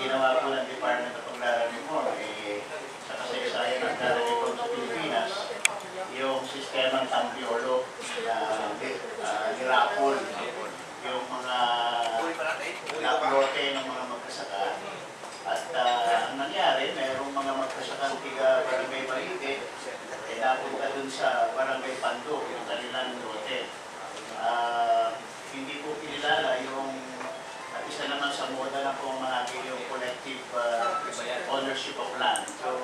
ginawa po ng Department of Agrarian Reform, eh, sa kasaysayan ng Agrarian Reform sa Pilipinas, yung sistemang Tampiolo na uh, nirapol, yung mga naplote ng mga magkasaka. At ah, ang nangyari, mayroong mga magkasakang tiga Barangay Balite, eh, napunta dun sa Barangay Pando, yung kanilang lote. Ah, hindi po kinilala yung at isa naman sa moda na pumahagi yung collective ah, ownership of land. So,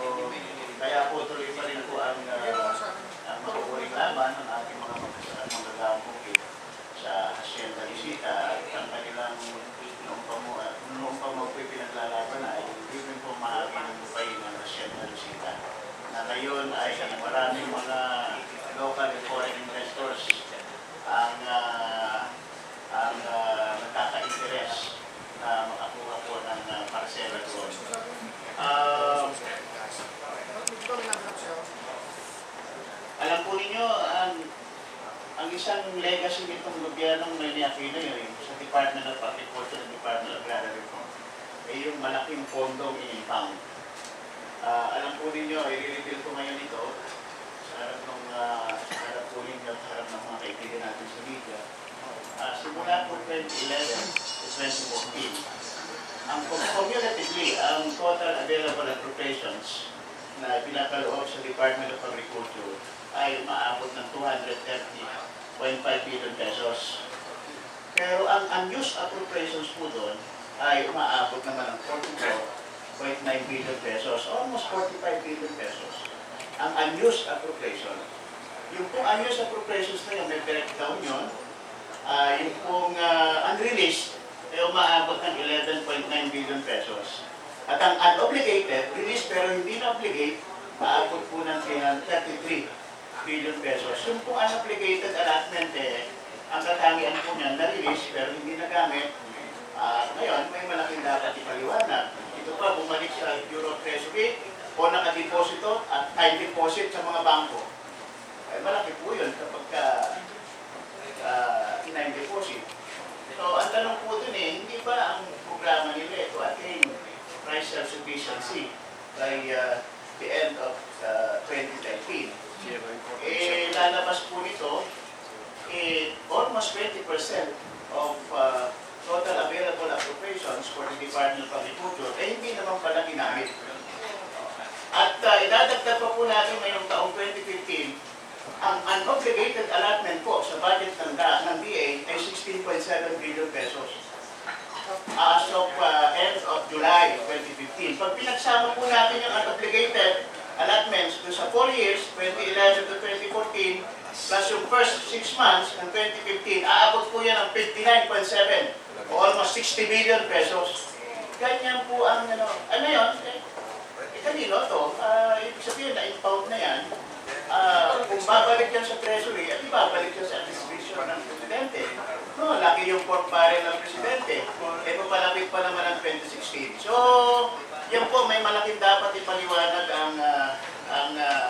kaya po tuloy pa rin po ang, uh, ang makukuring laban ng ating mga magkasakang magagambong sa Hacienda Lisita at kanilang noong pa mo, noong pa mo po pinaglalaban ay hindi rin po mahagi ng lupay ng Hacienda Lisita na ngayon ay maraming mga local and foreign investors ang ah, ang uh, nagkaka-interest na makakuha po ng uh, parsela doon. Ah, alam po ninyo, ang ang isang legacy nitong gobyernong Nini Aquino yun, Department of Agriculture and Department of Agrarian Reform, ay yung malaking pondong in-impound. Ah, alam po ninyo, i-reveal ko ngayon ito sa harap ng, ah, sa harap po ninyo, sa harap ng mga kaibigan natin sa media. Ah, simula po 2011 to 2014, ang cumulatively, ang total available appropriations na pinakaloob sa Department of Agriculture ay umaabot ng 230.5 billion pesos. Pero ang unused appropriations po doon ay umaabot naman ng 44.9 billion pesos, almost 45 billion pesos. Ang unused appropriation. Yung pong unused appropriations na yun, may breakdown yun, Ah, yung pong ah, unreleased, ay umaabot ng 11.9 billion pesos. At ang unobligated, released pero hindi na-obligate, maabot po ng 33 billion pesos. Yung pong unobligated allotment, eh, ang katangian po niyan, na-release pero hindi nagamit. Ah, ngayon, may malaking dapat ipaliwanag. Ito pa, bumalik sa Euro Treasury o nakadeposito at time deposit sa mga bangko. Ay, malaki po yun kapag ka, uh, time deposit. So, ang tanong po dun eh, hindi ba ang programa nila ito attain price self-sufficiency by uh, the end of uh, 2019? Eh, lalabas po nito, eh, almost 20% of uh, total available appropriations for the Department of Agriculture, eh, hindi naman pala ginamit. At uh, natin ngayong taong 2015, ang unobligated allotment po sa budget ng, ng DA ay 16.7 billion pesos as of uh, end of July 2015. Pag pinagsama po natin yung unobligated allotments doon sa 4 years, 2011 to 2014, plus yung first 6 months ng 2015, aabot po yan ng 59.7 o almost 60 billion pesos. Ganyan po ang ano, ano yun? Eh, eh kanino to? Ah, ibig sabihin na impound na yan, Ah, kung babalik yan sa treasury, at ibabalik yan sa administration ng presidente. No, laki yung pork barrel ng presidente. E papalapit pa naman ang 2016. So, yan po, may malaking dapat ipaliwanag ang, ah, ang ah,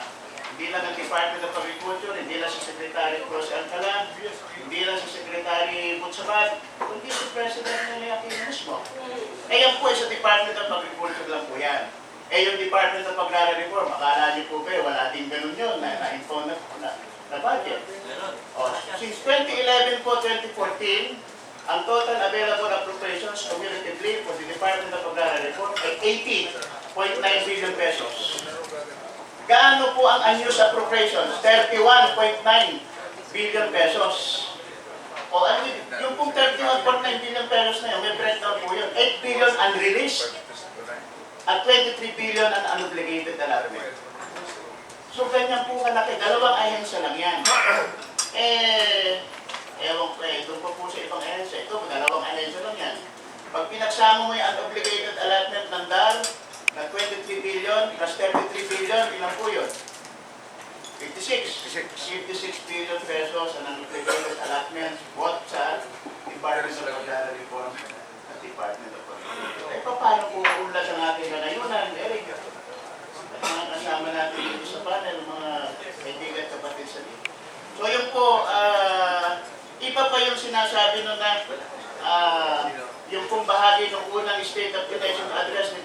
hindi lang ang Department of Agriculture, hindi lang si Secretary Cruz Alcala, hindi lang si Secretary Butsabat, kundi si President Nene Aquino mismo. Eh yan po, eh, sa Department of Agriculture. Eh yung Department of Agrarian Reform, akala niyo po ba, wala din ganun yun, na, na-inform na, na, na budget. Oh, since 2011 po, 2014, ang total available appropriations cumulatively for the Department of Agrarian Reform ay 80.9 billion pesos. Gaano po ang unused appropriations? 31.9 billion pesos. O ano yun? Yung pong 31.9 billion pesos na yun, may breakdown po yun. 8 billion unreleased at 23 billion ang unobligated allotment. So ganyan po kalaki. Dalawang ahensya lang yan. Eh, ewan ko eh, doon pa po sa ibang ahensya. Ito, dalawang ahensya lang yan. Pag pinagsama mo yung unobligated allotment ng DAR, na 23 billion plus 33 billion, ilan po yun? 56. 56 billion pesos ang unobligated allotments both sa Department of Agrarian Reform Department of Agriculture. Eh, paano po unlas ang ating kanayunan, Eric? At mga kasama natin dito sa panel, mga kaibigan kapatid sa dito. So yun po, ah, iba pa yung sinasabi nun na ah, yung pong bahagi ng unang State of the Nation Address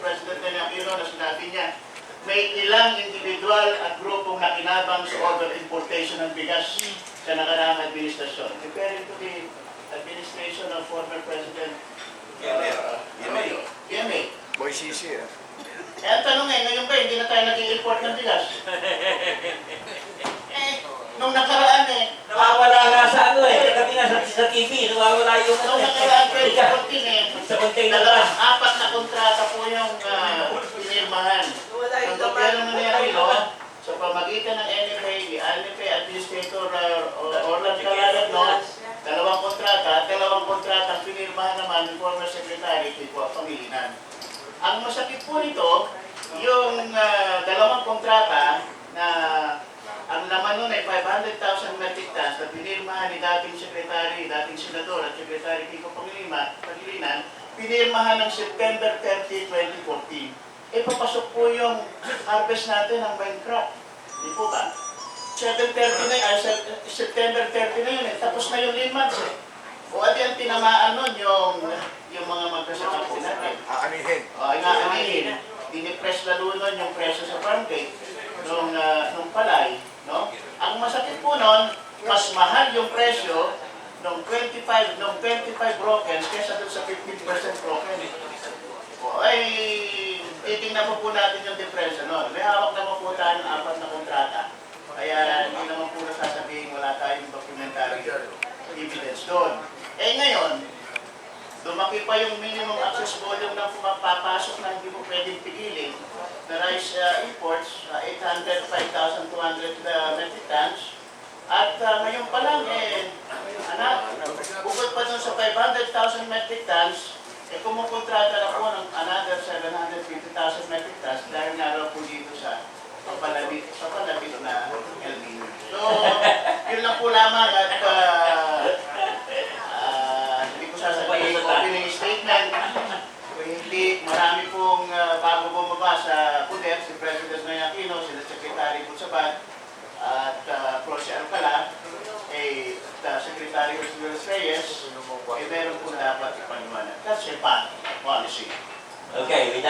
may ilang individual at grupong nakinabang sa over-importation ng bigas sa nakaraang administrasyon. Referring to the administration of former President Arroyo. PMA. Boy Sisi eh. Eh, ang tanong eh, ngayon ba, hindi na tayo nag-i-import ng bigas? eh, nung nakaraan eh, Nawawala nga sa ano eh. Kami nga sa, sa TV, nawawala yung ano nung eh. nakaraan Ika, 2014 eh, Sa container Dalawa, lang. apat na kontrata po yung uh, pinirmahan. Wala Ang yung gobyerno laman. na Aquino, sa pamagitan ng NFA, ni NFA Administrator uh, Orlan Calalad noon, dalawang kontrata, at dalawang kontrata ang pinirmahan naman ng former Secretary Kiko Pangilinan. Ang masakit po nito, yung ah, dalawang kontrata na ang laman nun ay 500,000 metric tons na pinirmahan ni dating Secretary, dating Senador at Secretary Kiko Pangilinan, Pangilinan pinirmahan ng September 30, 2014. Eh, papasok po yung harvest natin ng vine crop. Di po ba? 7.30 na yun, ah, Sep- September 30 na yun eh. Tapos na yung 5 months eh. O adi ang tinamaan nun yung, yung mga magkasama po natin. Aanihin. O, nga anihin, dinipress lalo nun yung presyo sa farm gate nung, ah, nung palay, no? Ang masakit po nun, mas mahal yung presyo nung 25, nung 25 brokens kesa dun sa 15% broken. O, ay, titingnan po po natin yung difference nun. May hawak naman po tayo ng apat na kontrata. Kaya hindi naman po nasasabihin wala tayong documentary evidence doon. Eh ngayon, lumaki pa yung minimum access volume na pumapapasok na hindi mo pwedeng pigilin na rice uh, imports, uh, 805,200 uh, metric tons. At uh, ngayon pa lang, eh, anak, bukod pa dun sa 500,000 metric tons, eh kumukontrata na po ng another 750,000 metric tons dahil nga raw po dito sa papalabit, papalabit na El Nino. So, yun lang po lamang at uh, ah, hindi ko sasabihin yung opening statement. Kung hindi, marami pong ah, bago bumaba sa puder, si President Noy Aquino, si Secretary Butsaban, at uh, Prosi Alcala, eh, the Secretary Luis Reyes, eh, meron po dapat ipaniwanag. That's a bad policy. Okay, with that.